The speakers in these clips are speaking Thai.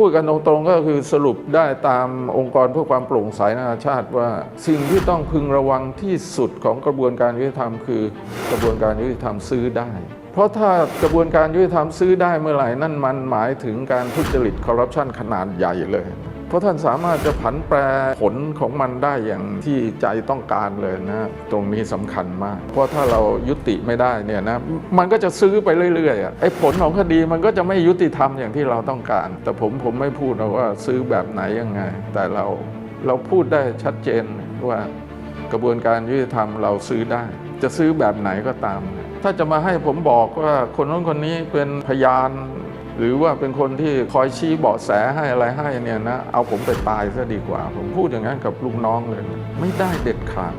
พูดกันตรงๆก็คือสรุปได้ตามองค์กรเพื่อความโปร่งใสนานาชาติว่า สิ่งที่ต้องพึงระวังที่สุดของกระบวนการยุติธรรมคือกระบวนการยุติธรรมซื้อได้ เพราะถ้ากระบวนการยุติธรรมซื้อได้เมื่อไหร่นั่นมันหมายถึงการทุจริตคอร์รัปชันขนาดใหญ่เลย เพราะท่านสามารถจะผันแปรผลของมันได้อย่างที่ใจต้องการเลยนะตรงนี้สำคัญมาก เพราะถ้าเรายุติไม่ได้เนี่ยนะมันก็จะซื้อไปเรื่อยๆไอ้ผลของคดีมันก็จะไม่ยุติธรรมอย่างที่เราต้องการ แต่ผมผมไม่พูดหรอกว่าซื้อแบบไหนยังไง แต่เราเราพูดได้ชัดเจนว่ากระบวนการยุติธรรมเราซื้อได้ จะซื้อแบบไหนก็ตาม ถ้าจะมาให้ผมบอกว่าคนนู้นคนนี้เป็นพยาน หรือว่าเป็นคนที่คอยชี้เบาะแสให้อะไรให้เนี่ยนะเอาผมไปตายซะดีกว่า ผมพูดอย่างนั้นกับลูกน้องเลย ไม่ได้เด็ดขาด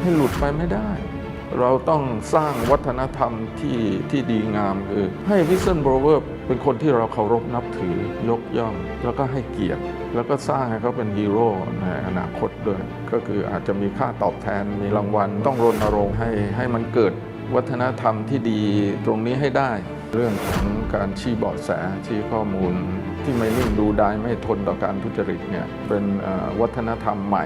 ให้หลุดไปไม่ได้ เราต้องสร้างวัฒนธรรมที่ที่ดีงามคือให้วิสเซนโบรเวอร์เป็นคนที่เราเคารพนับถือยกย่อง แล้วก็ให้เกียรติ แล้วก็สร้างให้เขาเป็นฮีโร่ในอนาคตด้วย ก็คืออาจจะมีค่าตอบแทนมีรางวัล ต้องรณรงค์ให้ให้มันเกิด วัฒนธรรมที่ดีตรงนี้ให้ได้ เรื่องของการชี้เบาะแสชี้ข้อมูล ที่ไม่นิ่งดูดายไม่ทนต่อการทุจริตเนี่ยเป็นวัฒนธรรมใหม่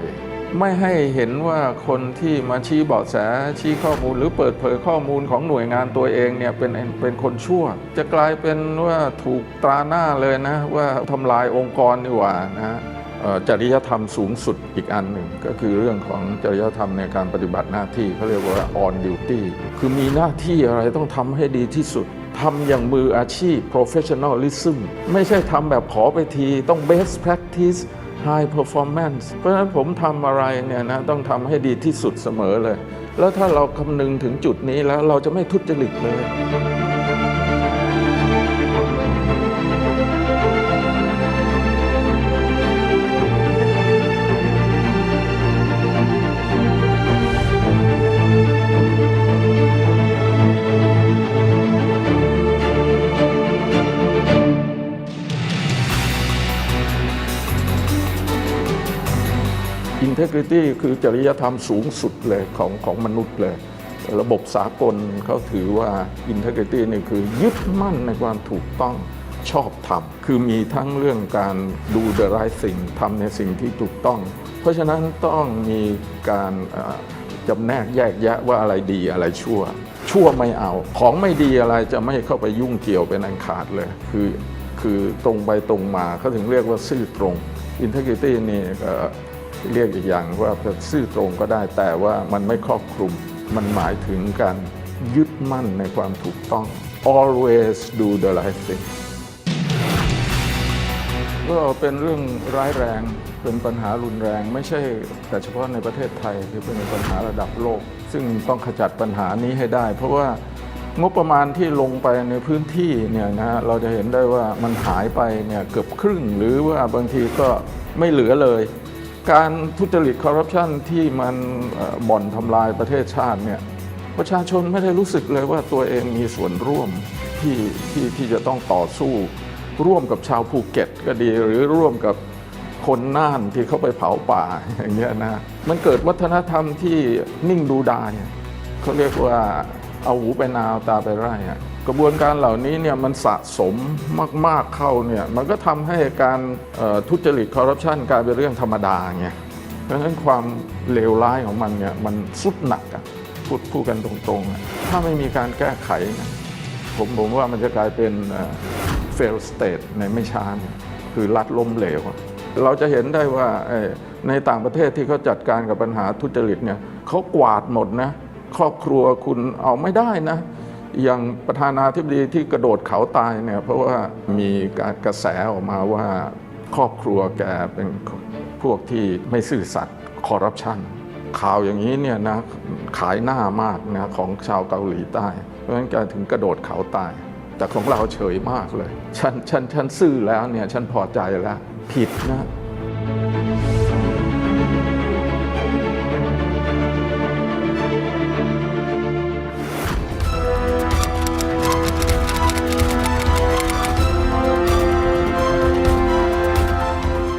ไม่ให้เห็นว่าคนที่มาชี้เบาะแสชี้ข้อมูล หรือเปิดเผยข้อมูลของหน่วยงานตัวเองเนี่ยเป็นเป็นคนชั่ว จะกลายเป็นว่าถูกตราหน้าเลยนะว่าทำลายองค์กรดีกว่านะ จริยธรรมสูงสุดอีกอันหนึ่ง ก็คือเรื่องของจริยธรรมในการปฏิบัติหน้าที่เขาเรียกว่า on duty คือมีหน้าที่อะไรต้องทำให้ดีที่สุดทำอย่างมืออาชีพ professionalism ไม่ใช่ทำแบบขอไปทีต้อง best practice high performance เพราะฉะนั้นผมทำอะไรเนี่ยนะต้องทำให้ดีที่สุดเสมอเลย แล้วถ้าเราคำนึงถึงจุดนี้แล้วเราจะไม่ทุจริตเลย Integrity คือจริยธรรมสูงสุดเลยของของมนุษย์เลย ระบบสากลเขาถือว่า Integrity นี่คือยึดมั่นในความถูกต้องชอบธรรมคือมีทั้งเรื่องการดู the right thing ทำในสิ่งที่ถูกต้อง เพราะฉะนั้นต้องมีการจำแนกแยกแยะว่าอะไรดีอะไรชั่ว ชั่วไม่เอา ของไม่ดีอะไรจะไม่เข้าไปยุ่งเกี่ยวเป็นอันขาดเลย คือคือตรงไปตรงมาเขาถึงเรียกว่าซื่อตรง Integrity นี่ เรียกอีกอย่างว่าซื่อตรงก็ได้แต่ว่ามันไม่ครอบคลุม มันหมายถึงการยึดมั่นในความถูกต้อง always do the right thing ก็เป็นเรื่องร้ายแรงเป็นปัญหารุนแรง ไม่ใช่แต่เฉพาะในประเทศไทยคือเป็นปัญหาระดับโลก ซึ่งต้องขจัดปัญหานี้ให้ได้ เพราะว่างบประมาณที่ลงไปในพื้นที่เนี่ยนะเราจะเห็นได้ว่ามันหายไปเนี่ยเกือบครึ่ง หรือว่าบางทีก็ไม่เหลือเลย การทุจริตคอร์รัปชันที่มันบ่อนทำลายประเทศชาติเนี่ยประชาชนไม่ได้รู้สึกเลยว่าตัวเองมีส่วนร่วมที่ที่ที่จะต้องต่อสู้ ร่วมกับชาวภูเก็ตก็ดี หรือร่วมกับคนน่านที่เขาไปเผาป่าอย่างเงี้ยนะมันเกิดวัฒนธรรมที่นิ่งดูดายเขาเรียกว่าเอาหูไปนาวตาไปไร่ กระบวนการเหล่านี้เนี่ยมันสะสมมาก ๆเข้าเนี่ยมันก็ทำให้การทุจริตคอร์รัปชันกลายเป็นเรื่องธรรมดาไงเพราะฉะนั้นความเลวร้ายของมันเนี่ยมันสุดหนักอะพูดพูดกันตรงๆ ถ้าไม่มีการแก้ไข ผมผมว่ามันจะกลายเป็นเอ่อ fail state ในไม่ช้าคือรัฐล้มเหลว เราจะเห็นได้ว่าในต่างประเทศที่เขาจัดการกับปัญหาทุจริตเนี่ยเขากวาดหมดนะครอบครัวคุณเอาไม่ได้นะ อย่างประธานาธิบดีที่กระโดดเขาตายเนี่ยเพราะว่ามีการกระแสออกมาว่าครอบครัวแกเป็นพวกที่ไม่ซื่อสัตย์คอร์รัปชันข่าวอย่างนี้เนี่ยนะขายหน้ามากนะของชาวเกาหลีใต้ เพราะฉะนั้นแกถึงกระโดดเขาตาย แต่ของเราเฉยมากเลย ฉันฉันฉันซื่อแล้วเนี่ยฉันพอใจแล้ว ผิดนะ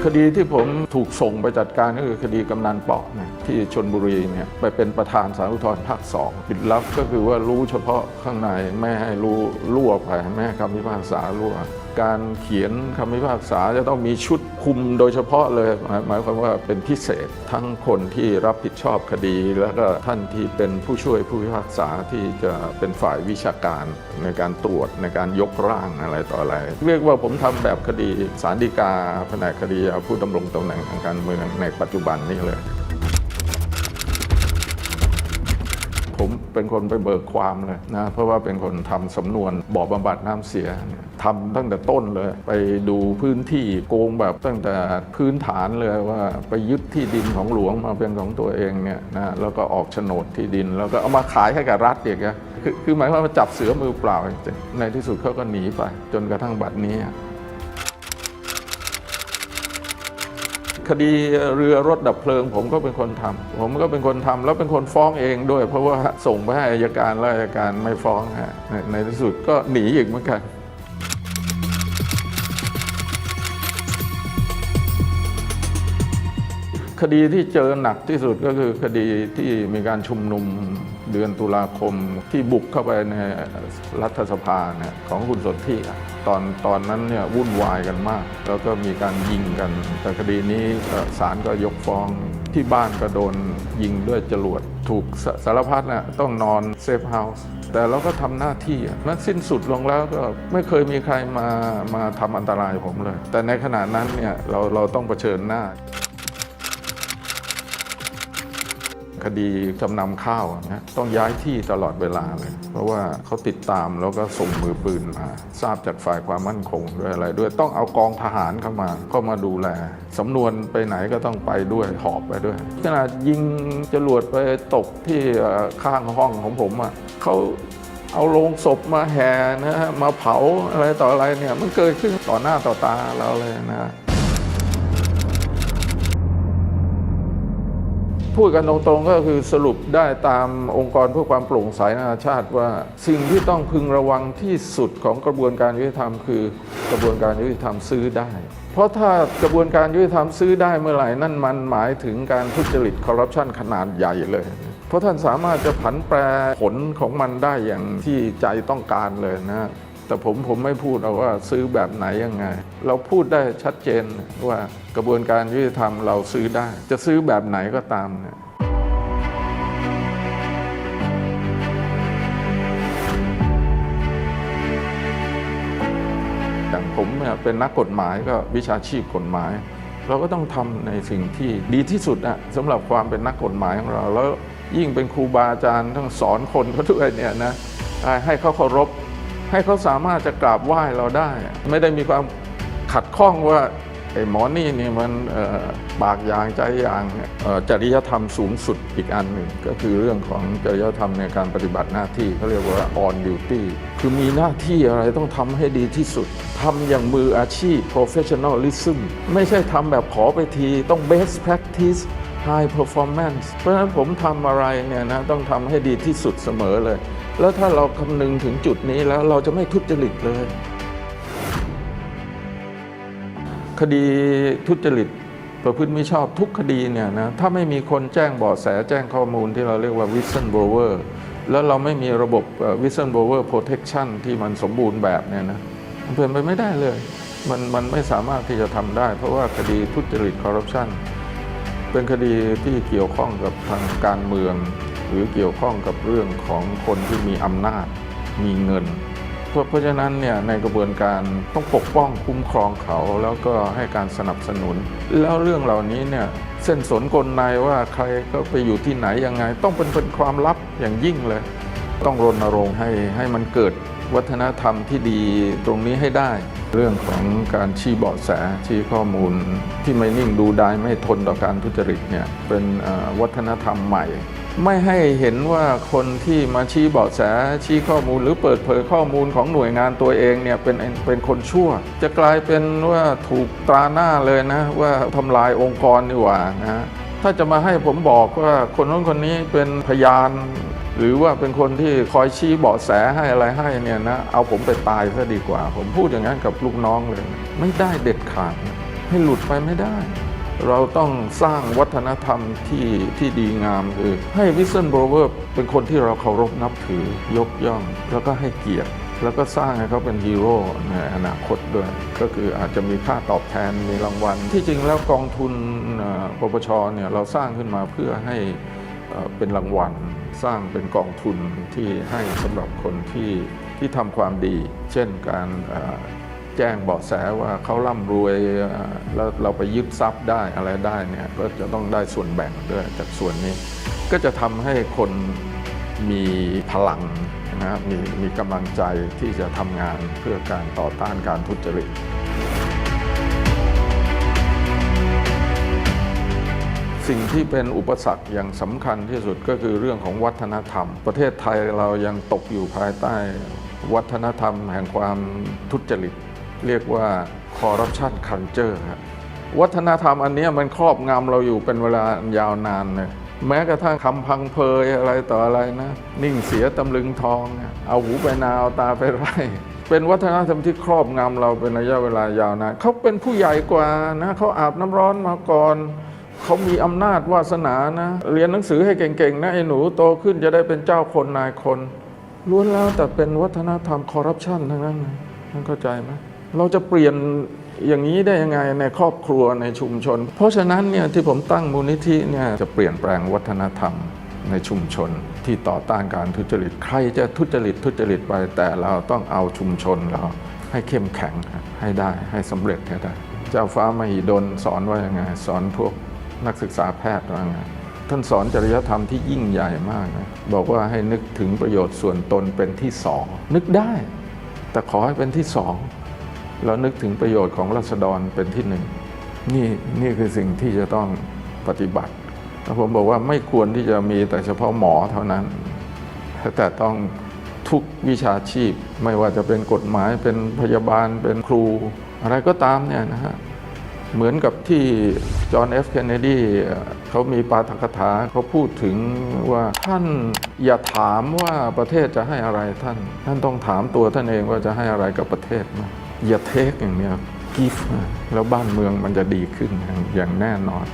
คดีที่ผมถูกส่งไปจัดการก็คือคดีกำนันเปาะนะที่ชนบุรีเนี่ยไปเป็นประธานสารอุทธรณ์ภาคสองปิดลับก็คือว่ารู้เฉพาะข้างในไม่ให้รู้รั่วไปไม่ให้คำพิพากษารั่ว การเขียนคำพิพากษาจะต้องมีชุดคุมโดยเฉพาะเลย หมายความว่าเป็นพิเศษทั้งคนที่รับผิดชอบคดี แล้วก็ท่านที่เป็นผู้ช่วยผู้พิพากษาที่จะเป็นฝ่ายวิชาการในการตรวจในการยกร่างอะไรต่ออะไร เรียกว่าผมทำแบบคดีสารดีกาแผนกคดีผู้ดำรงตำแหน่งทางการเมืองในปัจจุบันนี้เลย ผมเป็นคนไปเบิกความเลยนะเพราะว่าเป็นคนทำสำนวนบ่อบำบัดน้ำเสียทำตั้งแต่ต้นเลย ไปดูพื้นที่โกงแบบตั้งแต่พื้นฐานเลยว่าไปยึดที่ดินของหลวงมาเป็นของตัวเองเนี่ยนะแล้วก็ออกโฉนดที่ดิน แล้วก็เอามาขายให้กับรัฐอีกนะคือหมายความว่าจับเสือมือเปล่าจริงในที่สุดเขาก็หนีไป จนกระทั่งบัดนี้ คดีเรือรถดับเพลิง ผมก็เป็นคนทำผมก็เป็นคนทำแล้วเป็นคนฟ้องเองด้วย เพราะว่าส่งไปให้อายการแล้วอายการไม่ฟ้องฮะในที่สุดก็หนีอีกเหมือนกันคดีที่เจอหนักที่สุดก็คือคดีที่มีการชุมนุม เดือนตุลาคมที่บุกเข้าไปในรัฐสภาเนี่ยของคุณสนธิตอนตอนนั้นเนี่ยวุ่นวายกันมาก แล้วก็มีการยิงกัน แต่คดีนี้ศาลก็ยกฟ้องที่บ้านก็โดนยิงด้วยจรวดถูกสสารพัดน่ะต้องนอนเซฟเฮาส์แต่เราก็ทำหน้าที่นั้นสิ้นสุดลงแล้วก็ไม่เคยมีใครมามาทำอันตรายผมเลย แต่ในขณะนั้นเนี่ยเราเราต้องเผชิญหน้า ดีจำนำข้าวอะนะต้องย้ายที่ตลอดเวลาเลย เพราะว่าเขาติดตามแล้วก็ส่งมือปืนมา ทราบจากฝ่ายความมั่นคงด้วยอะไร ด้วยต้องเอากองทหารเข้ามาเข้ามาดูแลสำนวนไปไหนก็ต้องไปด้วยหอบไปด้วยขนาดยิงจรวดไปตกที่ข้างห้องของผมอะเขาเอาโลงศพมาแห่นะฮะมาเผาอะไรต่ออะไรเนี่ยมันเกิดขึ้นต่อหน้าต่อตาเราเลยนะ พูดกันตรงๆก็คือสรุปได้ตามองค์กรเพื่อความโปร่งใสนานาชาติว่าสิ่งที่ต้องพึงระวังที่สุดของกระบวนการยุติธรรม คือกระบวนการยุติธรรมซื้อได้ เพราะถ้ากระบวนการยุติธรรมซื้อได้เมื่อไหร่นั่นมันหมายถึงการทุจริตคอร์รัปชันขนาดใหญ่เลย เพราะท่านสามารถจะผันแปรผลของมันได้อย่างที่ใจต้องการเลยนะ แต่ผมผมไม่พูดเอาว่าซื้อแบบไหนยังไง เราพูดได้ชัดเจนว่ากระบวนการยุติธรรมเราซื้อได้ จะซื้อแบบไหนก็ตามเนี่ยอย่างผมเนี่ยเป็นนักกฎหมายก็วิชาชีพกฎหมาย เราก็ต้องทำในสิ่งที่ดีที่สุดอะสำหรับความเป็นนักกฎหมายของเรา แล้วยิ่งเป็นครูบาอาจารย์ต้องสอนคนเขาด้วยเนี่ยนะให้เขาเคารพ ให้เขาสามารถจะกราบไหว้เราได้ ไม่ได้มีความขัดข้องว่าไอ้หมอนี่นี่มันปากอย่างใจอย่างจริยธรรมสูงสุดอีกอันหนึ่ง ก็คือเรื่องของจริยธรรมในการปฏิบัติหน้าที่เขาเรียกว่า on duty คือมีหน้าที่อะไรต้องทำให้ดีที่สุดทำอย่างมืออาชีพ professionalism ไม่ใช่ทำแบบขอไปทีต้อง best practice high performance เพราะฉะนั้นผมทำอะไรเนี่ยนะต้องทำให้ดีที่สุดเสมอเลย แล้วถ้าเราคำนึงถึงจุดนี้แล้วเราจะไม่ทุจริตเลย คดีทุจริตประพฤติมิชอบทุกคดีเนี่ยนะถ้าไม่มีคนแจ้งเบาะแสแจ้งข้อมูลที่เราเรียกว่า whistleblower แล้วเราไม่มีระบบเอ่อ whistleblower protection ที่มันสมบูรณ์แบบเนี่ยนะมันเป็นไปไม่ได้เลย มันมันไม่สามารถที่จะทำได้ เพราะว่าคดีทุจริตคอร์รัปชันเป็นคดีที่เกี่ยวข้องกับทางการเมือง หรือเกี่ยวข้องกับเรื่องของคนที่มีอำนาจมีเงิน เพราะฉะนั้นเนี่ยในกระบวนการต้องปกป้องคุ้มครองเขาแล้วก็ให้การสนับสนุน แล้วเรื่องเหล่านี้เนี่ยเส้นสนกลในว่าใครก็ไปอยู่ที่ไหนยังไง ต้องเป็นเป็นความลับอย่างยิ่งเลย ต้องรณรงค์ให้ให้มันเกิดวัฒนธรรมที่ดีตรงนี้ให้ได้ เรื่องของการชี้เบาะแสชี้ข้อมูลที่ไม่นิ่งดูไดายไม่ทนต่อการทุจริตเนี่ยเป็นวัฒนธรรมใหม่ ไม่ให้เห็นว่าคนที่มาชี้เบาะแสชี้ข้อมูลหรือเปิดเผยข้อมูลของหน่วยงานตัวเองเนี่ยเป็นเป็นคนชั่ว จะกลายเป็นว่าถูกตราหน้าเลยนะ ว่าทำลายองค์กรดีกว่านะถ้าจะมาให้ผมบอกว่าคนนู้นคนนี้เป็นพยาน หรือว่าเป็นคนที่คอยชี้เบาะแสให้อะไรให้เนี่ยนะเอาผมไปตายซะดีกว่า ผมพูดอย่างนั้นกับลูกน้องเลย ไม่ได้เด็ดขาดให้หลุดไปไม่ได้ เราต้องสร้างวัฒนธรรมที่ที่ดีงามคือ ให้วิสเซนโบรเวอร์เป็นคนที่เราเคารพนับถือยกย่อง แล้วก็ให้เกียรติ แล้วก็สร้างให้เขาเป็นฮีโร่ในอนาคตด้วย ก็คืออาจจะมีค่าตอบแทนมีรางวัล ที่จริงแล้วกองทุนปปชเนี่ยเราสร้างขึ้นมาเพื่อให้เป็นรางวัลสร้างเป็นกองทุนที่ให้สำหรับคนที่ที่ทำความดี เช่นการ แจ้งเบาะแสว่าเขาร่ำรวยแล้วเราไปยึดทรัพย์ได้อะไรได้เนี่ยก็จะต้องได้ส่วนแบ่งด้วยจากส่วนนี้ ก็จะทำให้คนมีพลังนะมีมีกำลังใจที่จะทำงานเพื่อการต่อต้านการทุจริตสิ่งที่เป็นอุปสรรคอย่างสำคัญที่สุดก็คือเรื่องของวัฒนธรรม ประเทศไทยเรายังตกอยู่ภายใต้ วัฒนธรรมแห่งความทุจริต เรียกว่า corruption culture ครับวัฒนธรรมอันนี้มันครอบงำเราอยู่เป็นเวลายาวนานเลยแม้กระทั่งคำพังเพยอะไรต่ออะไรนะ นิ่งเสียตำลึงทองเนี่ยเอาหูไปนาเอาตาไปไร่เป็นวัฒนธรรมที่ครอบงำเราเป็นระยะเวลายาวนานเขาเป็นผู้ใหญ่กว่านะเขาอาบน้ำร้อนมาก่อนเขามีอำนาจวาสนานะ เรียนหนังสือให้เก่งๆนะไอ้หนูโตขึ้นจะได้เป็นเจ้าคนนายคนล้วนแล้วแต่เป็นวัฒนธรรมคอร์รัปชันทั้งนั้นนะท่านเข้าใจไหม เราจะเปลี่ยนอย่างนี้ได้ยังไงในครอบครัวในชุมชน เพราะฉะนั้นเนี่ยที่ผมตั้งมูลนิธิเนี่ยจะเปลี่ยนแปลงวัฒนธรรมในชุมชนที่ต่อต้านการทุจริต ใครจะทุจริตทุจริตไปแต่เราต้องเอาชุมชนเราให้เข้มแข็งให้ได้ให้สำเร็จให้ได้ เจ้าฟ้ามหิดลสอนว่ายังไง สอนพวกนักศึกษาแพทย์ว่าไงท่านสอนจริยธรรมที่ยิ่งใหญ่มากนะบอกว่าให้นึกถึงประโยชน์ส่วนตนเป็นที่สองนึกได้ แต่ขอให้เป็นที่สอง แล้วนึกถึงประโยชน์ของรัษฎรเป็นที่หนึ่งนี่นี่คือสิ่งที่จะต้องปฏิบัติแล้วผมบอกว่าไม่ควรที่จะมีแต่เฉพาะหมอเท่านั้น แต่ต้องทุกวิชาชีพไม่ว่าจะเป็นกฎหมายเป็นพยาบาลเป็นครู อะไรก็ตามเนี่ยนะฮะเหมือนกับที่จอห์นเอฟเคนเนดีเขามีปาฐกถาเขาพูดถึงว่าท่านอย่าถามว่าประเทศจะให้อะไรท่าน ท่านต้องถามตัวท่านเองว่าจะให้อะไรกับประเทศนะ อย่าเทคอย่างเนี้ยกิฟแล้วบ้านเมืองมันจะดีขึ้นอย่างแน่นอน